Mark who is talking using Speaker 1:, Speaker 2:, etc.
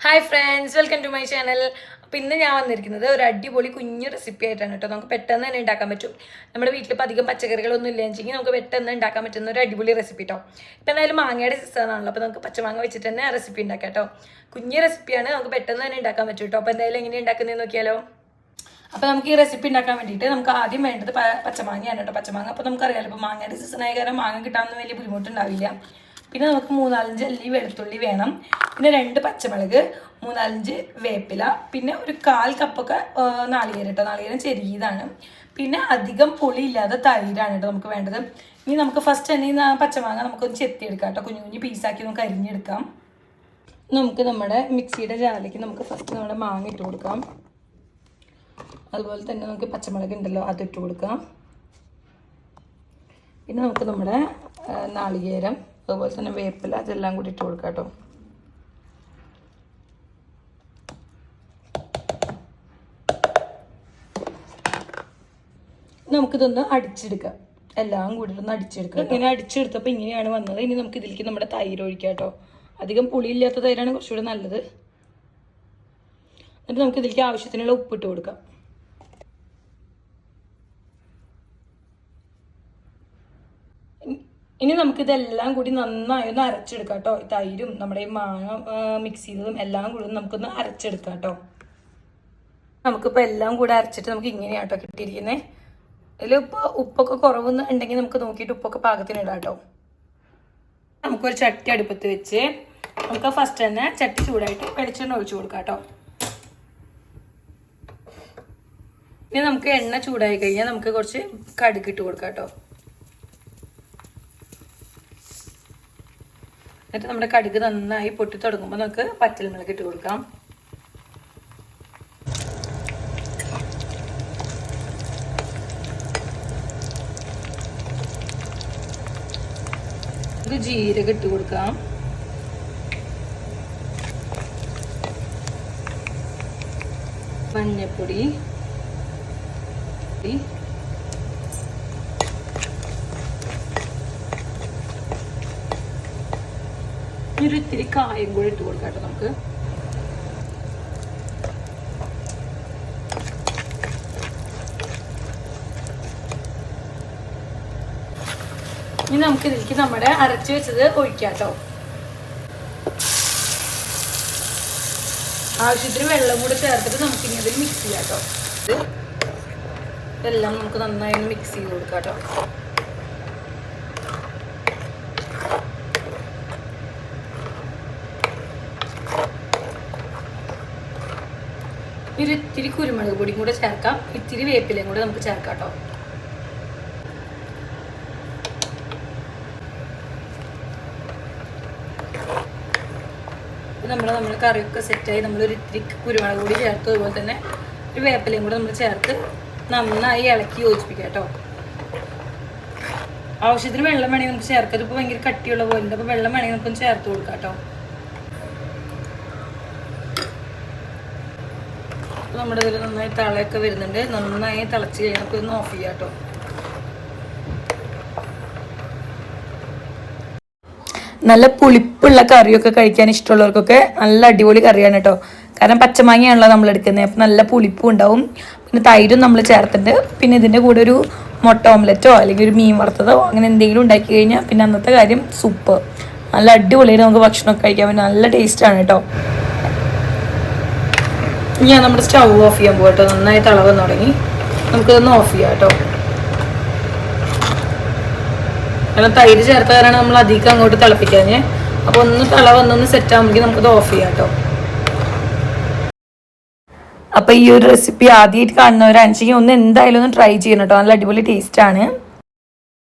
Speaker 1: Hi friends welcome to my channel അപ്പോൾ ഇന്ന് ഞാൻ വന്നിരിക്കുന്നത് ഒരു അടിപൊളി കുഞ്ഞു റെസിപ്പി ആയിട്ടാണ് കേട്ടോ. നമുക്ക് പെട്ടെന്ന് തന്നെ ഉണ്ടാക്കാൻ പറ്റും. നമ്മുടെ വീട്ടിൽ ഇപ്പോൾ അധികം പച്ചക്കറികളൊന്നും ഇല്ലെങ്കിൽ നമുക്ക് പെട്ടെന്ന് ഉണ്ടാക്കാൻ പറ്റുന്ന ഒരു അടിപൊളി റെസിപ്പി കേട്ടോ ഇപ്പം എന്തായാലും മാങ്ങയുടെ സീസണാണല്ലോ അപ്പോൾ നമുക്ക് പച്ചമാങ്ങ വെച്ചിട്ട് തന്നെ റെസിപ്പി ഉണ്ടാക്കാം കേട്ടോ. കുഞ്ഞു റെസിപ്പിയാണ് നമുക്ക് പെട്ടെന്ന് തന്നെ ഉണ്ടാക്കാൻ പറ്റും കേട്ടോ. അപ്പോൾ എന്തായാലും എങ്ങനെ ഉണ്ടാക്കുന്നതെന്ന് നോക്കിയാലോ. അപ്പോൾ നമുക്ക് ഈ റെസിപ്പി ഉണ്ടാക്കാൻ വേണ്ടിയിട്ട് നമുക്ക് ആദ്യം വേണ്ടത് പച്ചമാങ്ങയാണ് കേട്ടോ. പച്ചമാങ്ങ അപ്പോൾ നമുക്കറിയാലോ ഇപ്പോൾ മാങ്ങയുടെ സീസൺ കാരണം മാങ്ങ കിട്ടാനൊന്നും വലിയ ബുദ്ധിമുട്ടുണ്ടാവില്ല. പിന്നെ നമുക്ക് മൂന്നാലഞ്ച് അല്ലി വെളുത്തുള്ളി വേണം. പിന്നെ രണ്ട് പച്ചമുളക് മൂന്നാലഞ്ച് വേപ്പില പിന്നെ ഒരു കാൽ കപ്പൊക്കെ നാളികേരം കേട്ടോ നാളികേരം ചെറിയതാണ്. പിന്നെ അധികം പുളി ഇല്ലാതെ തൈരാണ് കേട്ടോ നമുക്ക് വേണ്ടത്. ഇനി നമുക്ക് ഫസ്റ്റ് തന്നെ ഈ പച്ചമാങ്ങ നമുക്കൊന്ന് ചെത്തിയെടുക്കാം കേട്ടോ. കുഞ്ഞു കുഞ്ഞു പീസാക്കി നമുക്ക് അരിഞ്ഞെടുക്കാം. നമുക്ക് നമ്മുടെ മിക്സിയുടെ ജാറിലേക്ക് നമുക്ക് ഫസ്റ്റ് നമ്മുടെ മാങ്ങ ഇട്ട് കൊടുക്കാം. അതുപോലെ തന്നെ നമുക്ക് പച്ചമുളക് ഉണ്ടല്ലോ അതിട്ട് കൊടുക്കാം. പിന്നെ നമുക്ക് നമ്മുടെ നാളികേരം. അതുപോലെ തന്നെ വേപ്പില അതെല്ലാം കൂടി ഇട്ട് കൊടുക്കാം കേട്ടോ. നമുക്കിതൊന്ന് അടിച്ചെടുക്കാം. എല്ലാം കൂടി ഒന്ന് അടിച്ചെടുക്കാം ഇങ്ങനെ അടിച്ചെടുത്തപ്പോൾ ഇങ്ങനെയാണ് വന്നത്. ഇനി നമുക്ക് ഇതിലേക്ക് നമ്മുടെ തൈര് ഒഴിക്കാം കേട്ടോ. അധികം പുളിയില്ലാത്ത തൈരാണ് കുറച്ചുകൂടെ നല്ലത്. എന്നിട്ട് നമുക്ക് ഇതിലേക്ക് ആവശ്യത്തിനുള്ള ഉപ്പിട്ട് കൊടുക്കാം. ഇനി- നമുക്ക് ഇതെല്ലാം കൂടി നന്നായി ഒന്ന് അരച്ചെടുക്കാം കേട്ടോ. തൈരും നമ്മുടെ ഈ മാങ്ങ മിക്സ് ചെയ്തതും എല്ലാം കൂടി നമുക്കൊന്ന് അരച്ചെടുക്കാം കേട്ടോ. നമുക്കിപ്പോൾ എല്ലാം കൂടെ അരച്ചിട്ട് നമുക്ക് ഇങ്ങനെയാട്ടോ കിട്ടിയിരിക്കുന്നത് ഇതിലിപ്പോൾ ഉപ്പൊക്കെ കുറവൊന്നും ഉണ്ടെങ്കിൽ നമുക്ക് നോക്കിയിട്ട് ഉപ്പൊക്കെ പാകത്തിന് ഇടാം കേട്ടോ. നമുക്കൊരു ചട്ടി അടുപ്പത്ത് വെച്ച് നമുക്ക് ഫസ്റ്റ് തന്നെ ചട്ടി ചൂടായിട്ട് വെളിച്ചെണ്ണ ഒഴിച്ചു കൊടുക്കാം കേട്ടോ. ഇനി നമുക്ക് എണ്ണ ചൂടായി കഴിഞ്ഞാൽ നമുക്ക് കുറച്ച് കടുക് ഇട്ട് കൊടുക്കാം കേട്ടോ. എന്നിട്ട് നമ്മുടെ കടുക് നന്നായി പൊട്ടി തുടങ്ങുമ്പോൾ നമുക്ക് പച്ചൽമുളക് ഇട്ട് കൊടുക്കാം. ഇത് ജീരകം ഇട്ട് കൊടുക്കാം. മഞ്ഞപ്പൊടി. ഒരു ഇത്തിരി കായം കൂടി ഇട്ട് കൊടുക്കാം നമുക്ക്. ഇനി നമുക്ക് ഇതിലേക്ക് നമ്മുടെ അരച്ചു വെച്ചത് ഒഴിക്കാം കേട്ടോ. ആവശ്യത്തിന് വെള്ളം കൂടി ചേർത്തിട്ട് നമുക്ക് ഇനി അതിൽ മിക്സ് ചെയ്യാം കേട്ടോ. ഇത് ഇതെല്ലാം നമുക്ക് നന്നായി മിക്സ് ചെയ്ത് കൊടുക്കാം കേട്ടോ. ഒരു ഇത്തിരി കുരുമുളക് പൊടിയും കൂടെ ചേർക്കാം. ഇത്തിരി വേപ്പിലയും കൂടെ നമുക്ക് ചേർക്കാം കേട്ടോ. നമ്മൾ നമ്മൾ കറിയൊക്കെ സെറ്റായി നമ്മൾ ഒരു ഇത്തിരി കുരുമുളക് പൊടി ചേർത്ത് അതുപോലെ തന്നെ ഒരു വേപ്പിലയും കൂടെ നമ്മൾ ചേർത്ത് നന്നായി ഇളക്കി യോജിപ്പിക്കാം കേട്ടോ. ആവശ്യത്തിന് വെള്ളം വേണമെങ്കിൽ നമുക്ക് ചേർക്കാം. ഇതിപ്പോൾ ഭയങ്കര കട്ടിയുള്ള പോലെ അപ്പോൾ വെള്ളം വേണമെങ്കിൽ നമുക്കൊന്ന് ചേർത്ത് കൊടുക്കാം കേട്ടോ. അപ്പോൾ നമ്മുടെ ഇതിൽ നന്നായി തളയൊക്കെ വരുന്നുണ്ട്. നന്നായി തിളച്ച് കഴിഞ്ഞാൽ നമുക്കൊന്ന് ഓഫ് ചെയ്യാം കേട്ടോ നല്ല പുളിപ്പുള്ള കറിയൊക്കെ കഴിക്കാൻ ഇഷ്ടമുള്ളവർക്കൊക്കെ നല്ല അടിപൊളി കറിയാണ് കേട്ടോ. കാരണം പച്ചമാങ്ങയാണല്ലോ നമ്മൾ എടുക്കുന്നത്. അപ്പം നല്ല പുളിപ്പും ഉണ്ടാവും. പിന്നെ തൈരും നമ്മൾ ചേർത്തിട്ടുണ്ട്. പിന്നെ ഇതിന്റെ കൂടെ ഒരു മുട്ട ഓംലെറ്റോ അല്ലെങ്കിൽ ഒരു മീൻ വറുത്തതോ അങ്ങനെ എന്തെങ്കിലും ഉണ്ടാക്കി കഴിഞ്ഞാൽ പിന്നെ അന്നത്തെ കാര്യം സൂപ്പ് നല്ല അടിപൊളിയായിട്ട് നമുക്ക് ഭക്ഷണമൊക്കെ കഴിക്കാൻ പറ്റും. നല്ല ടേസ്റ്റാണ് കേട്ടോ. ഞാൻ നമ്മുടെ സ്റ്റൗ ഓഫ് ചെയ്യാൻ പോകട്ടോ. നന്നായി തിളവെന്ന് തുടങ്ങി. നമുക്കിതൊന്ന് ഓഫ് ചെയ്യാം കേട്ടോ. കാരണം തൈര് ചേർത്ത കാരണം നമ്മൾ അധികം അങ്ങോട്ട് തിളപ്പിക്കാഞ്ഞ്. അപ്പോൾ ഒന്ന് തിളവെന്നൊന്ന് സെറ്റ് ആകുമ്പോൾ നമുക്കത് ഓഫ് ചെയ്യാം കേട്ടോ. അപ്പൊ ഈ ഒരു റെസിപ്പി ആദ്യമായിട്ട് കാണുന്നവരാണെന്നുവെച്ചെങ്കിൽ ഒന്ന് എന്തായാലും ഒന്ന് ട്രൈ ചെയ്യണം കേട്ടോ. നല്ല അടിപൊളി ടേസ്റ്റ് ആണ്.